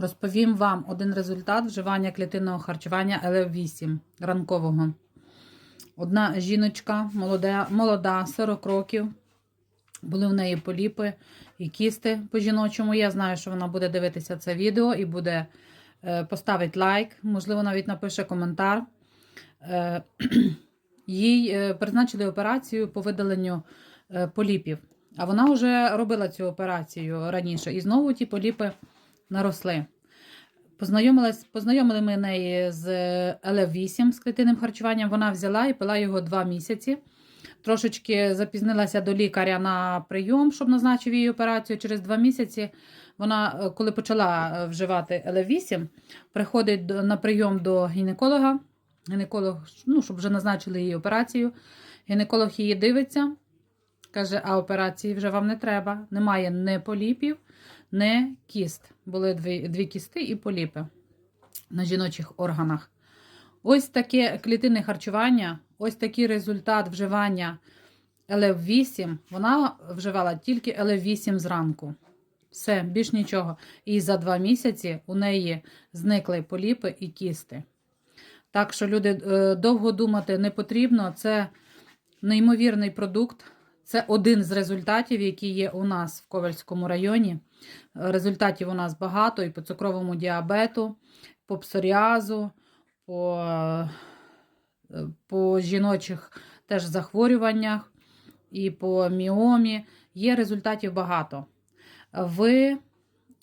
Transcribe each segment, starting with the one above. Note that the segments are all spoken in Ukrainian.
Розповім вам один результат вживання клітинного харчування ЛФ8 ранкового. Одна жіночка, молода, молода 40 років. Були в неї поліпи і кісти по-жіночому. Я знаю, що вона буде дивитися це відео і буде е, поставить лайк, можливо, навіть напише коментар. Е, їй е, призначили операцію по видаленню поліпів. А вона вже робила цю операцію раніше. І знову ті поліпи наросли. Познайомилась, познайомили ми неї з ЛФ8 з клітинним харчуванням. Вона взяла і пила його два місяці. Трошечки запізнилася до лікаря на прийом, щоб назначив її операцію. Через два місяці вона, коли почала вживати ЛФ8, приходить на прийом до гінеколога. Гінеколог, ну, щоб вже назначили її операцію. Гінеколог її дивиться, каже: а операції вже вам не треба. Немає ні ні кіст. Були дві, дві кісти і поліпи на жіночих органах. Ось таке клітинне харчування, ось такий результат вживання ЛФ8. Вона вживала тільки ЛФ8 зранку. Все, більш нічого. І за два місяці у неї зникли поліпи і кісти. Так що, люди, е, довго думати не потрібно. Це неймовірний продукт. Це один з результатів, які є у нас в Ковальському районі. Результатів у нас багато і по цукровому діабету, по псоріазу, по, е, по жіночих теж захворюваннях і по міомі. Є результатів багато. Ви,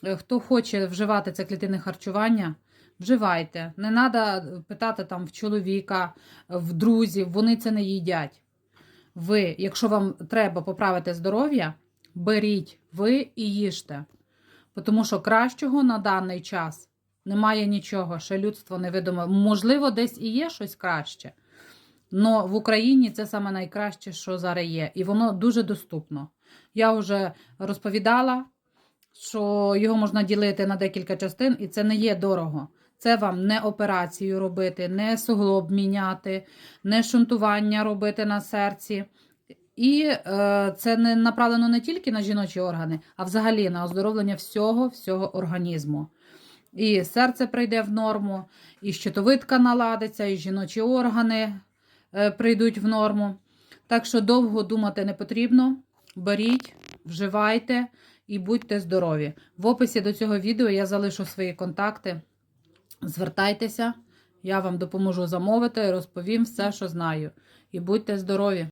е, хто хоче вживати це клітинне харчування, вживайте. Не треба питати там в чоловіка, в друзів, вони це не їдять. Ви, якщо вам треба поправити здоров'я, беріть ви і їжте. Тому що кращого на даний час немає нічого, ще людство не видумало. Можливо, десь і є щось краще. але в Україні це саме найкраще, що зараз є. І воно дуже доступно. Я вже розповідала, що його можна ділити на декілька частин, і це не є дорого. Це вам не операцію робити, не суглоб міняти, не шунтування робити на серці. І е, це не направлено не тільки на жіночі органи, а взагалі на оздоровлення всього всього організму. І серце прийде в норму, і щитовидка наладиться, і жіночі органи е, прийдуть в норму. Так що довго думати не потрібно. Беріть, вживайте і будьте здорові. В описі до цього відео я залишу свої контакти. Звертайтеся, я вам допоможу замовити, розповім все, що знаю. І будьте здорові!